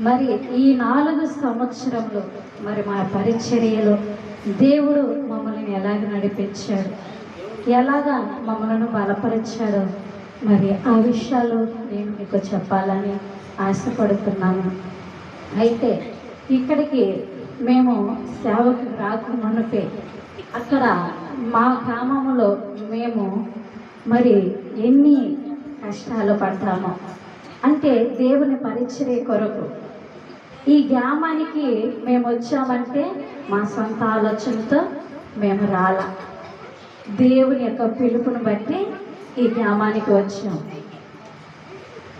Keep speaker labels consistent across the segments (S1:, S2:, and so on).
S1: మరి ఈ నాలుగు సంవత్సరంలో మరి మా పరిచర్యలో దేవుడు మమ్మల్ని ఎలాగ నడిపించాడు? ఎలాగా మమ్మలను బలపరిచాడో? మరి ఆ విషయాలు నేను మీకు చెప్పాలని ఆశపడుతున్నాను. అయితే ఇక్కడికి మేము సేవకు రాక అక్కడ మా గ్రామంలో మేము మరి ఎన్ని కష్టాలు పడ్డామో. అంటే దేవుని పరిచర్య కొరకు ఈ గ్రామానికి మేము వచ్చామంటే మా సొంత ఆలోచనతో మేము రాల. దేవుని యొక్క పిలుపును బట్టి ఈ గ్రామానికి వచ్చాం.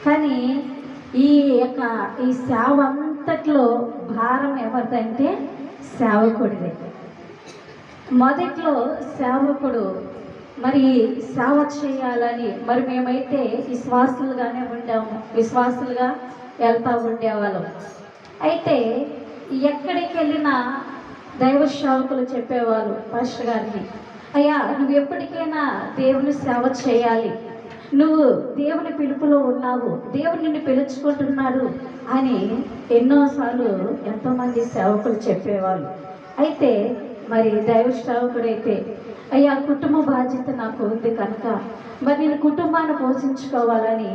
S1: కానీ ఈ యొక్క ఈ సేవ అంతట్లో భారం ఎవరిదంటే సేవకుడిదే. మొదట్లో సేవకుడు మరి సేవ చేయాలని మరి మేమైతే విశ్వాసులుగానే ఉండాము విశ్వాసులుగా వెళ్తూ ఉండేవాళ్ళం. అయితే ఎక్కడికి వెళ్ళినా దైవ సేవకులు చెప్పేవారు పాస్టర్ గారికి అయ్యా నువ్వు ఎప్పటికైనా దేవుని సేవ చేయాలి. నువ్వు దేవుని పిలుపులో ఉన్నావు. దేవుడు నిన్ను పిలుచుకుంటున్నాడు అని ఎన్నోసార్లు ఎంతోమంది సేవకులు చెప్పేవాళ్ళు. అయితే మరి దైవ సేవకుడైతే అయ్యా కుటుంబ బాధ్యత నాకు ఉంది కనుక. మరి నేను కుటుంబాన్ని పోషించుకోవాలని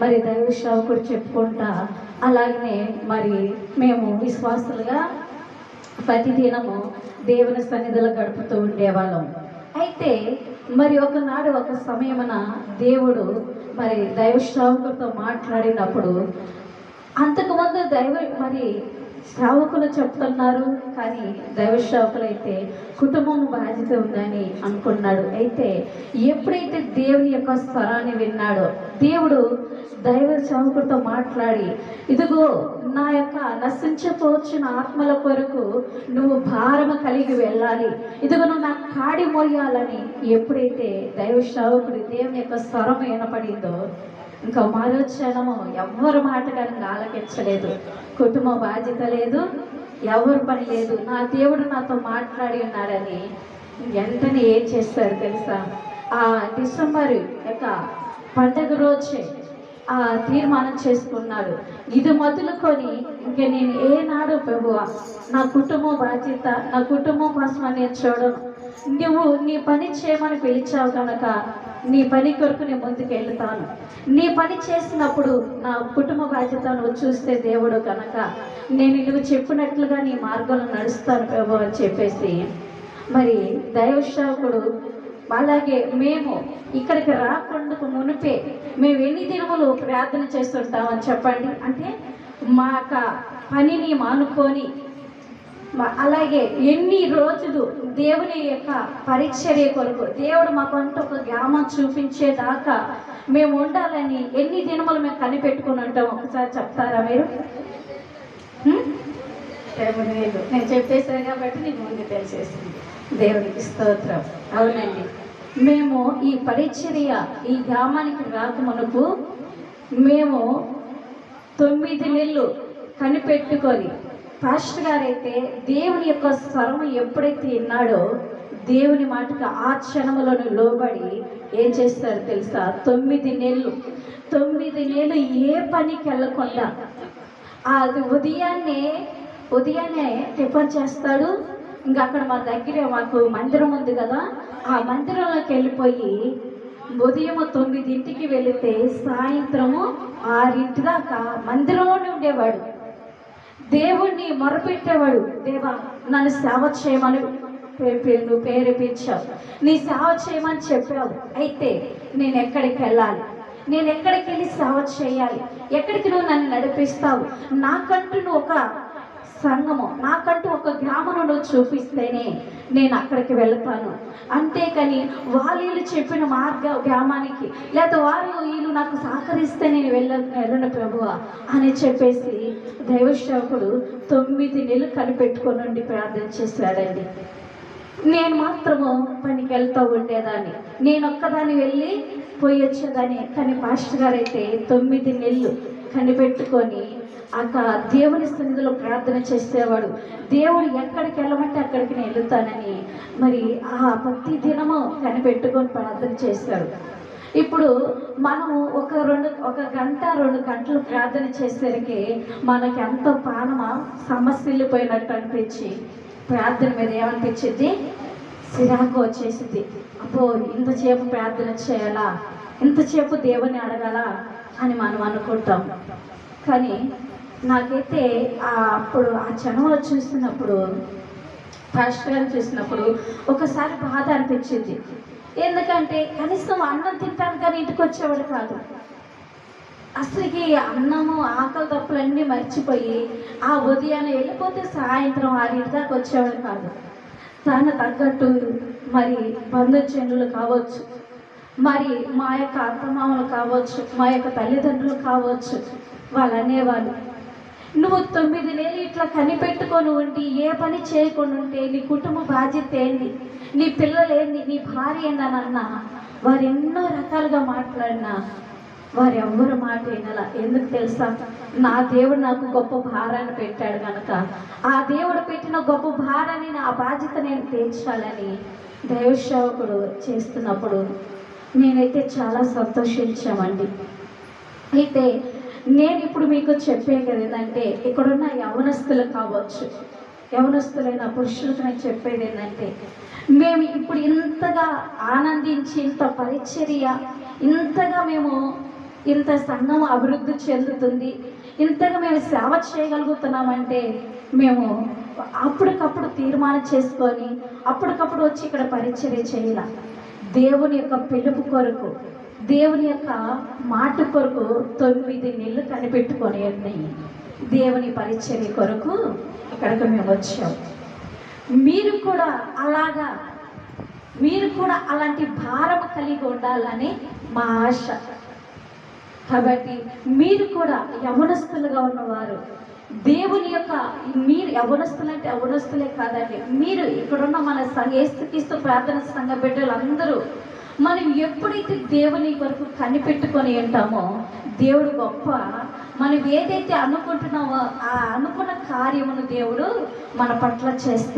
S1: మరి దైవ సేవకుడు చెప్పుకుంటా. అలాగనే మరి మేము విశ్వాసులుగా ప్రతిదినము దేవుని సన్నిధిలో గడుపుతూ ఉండేవాళ్ళం. అయితే మరి ఒకనాడు ఒక సమయమున దేవుడు మరి దైవ శ్రావకులతో మాట్లాడినప్పుడు అంతకుముందు దైవ మరి శ్రావకులు చెప్తున్నారు కానీ దైవ శ్రావకులు అయితే కుటుంబం బాధ్యత ఉందని అనుకున్నాడు. అయితే ఎప్పుడైతే దేవుని యొక్క స్వరాన్ని విన్నాడో దేవుడు దైవ సేవకుడితో మాట్లాడి ఇదిగో నా యొక్క నశించిపోవచ్చిన ఆత్మల కొరకు నువ్వు భారము కలిగి వెళ్ళాలి. ఇదిగో నువ్వు నా కాడి మోయాలని. ఎప్పుడైతే దైవ శ్రావకుడి దేవుని యొక్క స్వరం వినపడిందో ఇంకా మరో క్షణము ఎవ్వరు మాట కానీ ఆలకించలేదు. కుటుంబ బాధ్యత లేదు. ఎవరు పని లేదు. నా దేవుడు నాతో మాట్లాడి ఉన్నాడని వెంటనే ఏం చేస్తారు తెలుసా? ఆ డిసెంబర్ యొక్క పండగ రోజే ఆ తీర్మానం చేసుకున్నాడు. ఇది మొదలుకొని ఇంక నేను ఏనాడు ప్రభువ నా కుటుంబం బాధ్యత నా కుటుంబం కోసం నేను చూడను. నువ్వు నీ పని చేయమని పిలిచావు కనుక నీ పని కొరకు నేను ముందుకు వెళ్తాను నీ పని చేసినప్పుడు నా కుటుంబ బాధ్యత నువ్వు చూస్తే దేవుడు కనుక నేను నువ్వు చెప్పినట్లుగా నీ మార్గంలో నడుస్తాను ప్రభు అని చెప్పేసి మరి దైవశాకుడు అలాగే మేము ఇక్కడికి రాకుండా మునిపే మేము ఎన్ని దినములు ప్రార్థన చేస్తుంటామని చెప్పండి. అంటే మా యొక్క పనిని మానుకొని అలాగే ఎన్ని రోజులు దేవుని యొక్క పరిచర్య కొరకు దేవుడు మాకంటూ ఒక గ్రామం చూపించేదాకా మేము ఉండాలని ఎన్ని దినములు మేము కనిపెట్టుకుని ఉంటాం ఒకసారి చెప్తారా మీరు? హ్మ్? వేలు నేను చెప్పేశాను కాబట్టి నీకు ముందు తెలిసేసింది. దేవునికి స్తోత్రం. అవునండి. మేము ఈ పరిచర్య ఈ గ్రామానికి రాకమునకు మేము తొమ్మిది నెలలు కనిపెట్టుకొని పాస్టర్ గారైతే దేవుని యొక్క స్వరము ఎప్పుడైతే విన్నాడో దేవుని మాటకు ఆ క్షణములను లోబడి ఏం చేస్తారు తెలుసా? తొమ్మిది నెలలు తొమ్మిది నెలలు ఏ పనికి వెళ్ళకుండా అది ఉదయాన్నే ఉదయాన్నే టిఫన్ చేస్తాడు. ఇంకా అక్కడ మా దగ్గర మాకు మందిరం ఉంది కదా ఆ మందిరంలోకి వెళ్ళిపోయి ఉదయం తొమ్మిదింటికి వెళితే సాయంత్రము ఆరింటి దాకా మందిరంలోనే ఉండేవాడు. దేవుణ్ణి మొరపెట్టేవాడు. దేవా నన్ను సేవ చేయమని పే- నువ్వు ప్రేరేపించావు నీ సేవ చేయమని చెప్పావు. అయితే నేను ఎక్కడికి వెళ్ళాలి? నేను ఎక్కడికి వెళ్ళి సేవ చేయాలి? ఎక్కడికి నువ్వు నన్ను నడిపిస్తావు? నాకంటూ నువ్వు ఒక సంఘము నాకంటూ ఒక గ్రామం నువ్వు చూపిస్తేనే నేను అక్కడికి వెళ్తాను. అంతేకాని వాళ్ళు చెప్పిన మార్గ గ్రామానికి లేదా వారు వీళ్ళు నాకు సహకరిస్తే నేను వెళ్ళ వెళ్ళను ప్రభువా అని చెప్పేసి దైవశ్రవకుడు తొమ్మిది నెలలు కనిపెట్టుకొని ఉండి ప్రార్థన చేశాడండి. నేను మాత్రము పనికి వెళ్తూ ఉండేదాన్ని. నేను ఒక్కదాన్ని వెళ్ళి పోయి వచ్చేదాన్ని. కానీ పాస్టర్ గారు అయితే తొమ్మిది నెలలు కనిపెట్టుకొని అక్కడ దేవుని సన్నిధిలో ప్రార్థన చేసేవాడు. దేవుడు ఎక్కడికి వెళ్ళమంటే అక్కడికి నేను వెళ్తానని మరి ఆ ప్రతి దినము కనిపెట్టుకొని ప్రార్థన చేశాడు. ఇప్పుడు మనము ఒక రెండు ఒక గంట రెండు గంటలు ప్రార్థన చేసేసరికి మనకి ఎంతో ప్రాణమ సమస్యలు పోయినట్టు అనిపించి ప్రార్థన మీద ఏమనిపించింది? సిరాకు వచ్చేసింది. అబ్బో ఇంతసేపు ప్రార్థన చేయాలా? ఇంతసేపు దేవుని అడగాల అని మనం అనుకుంటాం. కానీ నాకైతే అప్పుడు ఆ చనువ చూసినప్పుడు పాస్టర్ గారిని చూసినప్పుడు ఒకసారి బాధ అనిపించింది. ఎందుకంటే కనీసం అన్నం తింటాను కానీ ఇంటికి వచ్చేవాడు కాదు. అసలుకి అన్నము ఆకలి తప్పులన్నీ మర్చిపోయి ఆ ఉదయాన్నే వెళ్ళిపోతే సాయంత్రం ఆరింటి దాకా వచ్చేవాడు కాదు. తన తగ్గట్టు మరి బంధుజనులు కావచ్చు మరి మా యొక్క అత్తమామలు కావచ్చు మా యొక్క తల్లిదండ్రులు కావచ్చు వాళ్ళు అనేవాళ్ళు నువ్వు తొమ్మిది నెలలు ఇట్లా కనిపెట్టుకొని ఉండి ఏ పని చేయకుండా ఉంటే నీ కుటుంబ బాధ్యత ఏంది? నీ పిల్లలు ఏంది? నీ భార్య ఏందనన్నా వారు ఎన్నో రకాలుగా మాట్లాడినా వారు ఎవ్వరు మాట వినాల. ఎందుకు తెలుసా? నా దేవుడు నాకు గొప్ప భారాన్ని పెట్టాడు కనుక ఆ దేవుడు పెట్టిన గొప్ప భారాన్ని నా బాధ్యత నేను తీర్చాలని దైవసేవకుడు చేస్తున్నప్పుడు నేనైతే చాలా సంతోషించామండి. అయితే నేను ఇప్పుడు మీకు చెప్పేది ఏంటంటే ఇక్కడున్న యవనస్తులు కావచ్చు యవనస్తులైన పురుషులకు నేను చెప్పేది ఏంటంటే మేము ఇప్పుడు ఇంతగా ఆనందించి ఇంత పరిచర్య ఇంతగా మేము ఇంత సంఘం అభివృద్ధి చెందుతుంది ఇంతగా మేము సేవ చేయగలుగుతున్నామంటే మేము అప్పటికప్పుడు తీర్మానం చేసుకొని అప్పటికప్పుడు వచ్చి ఇక్కడ పరిచర్య చేయాల. దేవుని యొక్క పిలుపు కొరకు దేవుని యొక్క మాట కొరకు తొమ్మిది నెలలు కనిపెట్టుకొని ఉన్నాయి. దేవుని పరిచర్య కొరకు ఇక్కడికి మేము వచ్చాం. మీరు కూడా అలాగా మీరు కూడా అలాంటి భారం కలిగి ఉండాలని మా ఆశ. కాబట్టి మీరు కూడా యవనస్తులుగా ఉన్నవారు దేవుని యొక్క మీరు యవనస్తులు అంటే యవనస్తులే కాదండి మీరు ఇక్కడున్న మన సంఘ ఏస్తుకిస్తూ ప్రార్థన సంఘ బిడ్డలందరూ మనం ఎప్పుడైతే దేవుని కొరకు కనిపెట్టుకొని ఉంటామో దేవుడు గొప్ప. మనం ఏదైతే అనుకుంటున్నామో ఆ అనుకున్న కార్యమును దేవుడు మన పట్ల చేస్తాడు.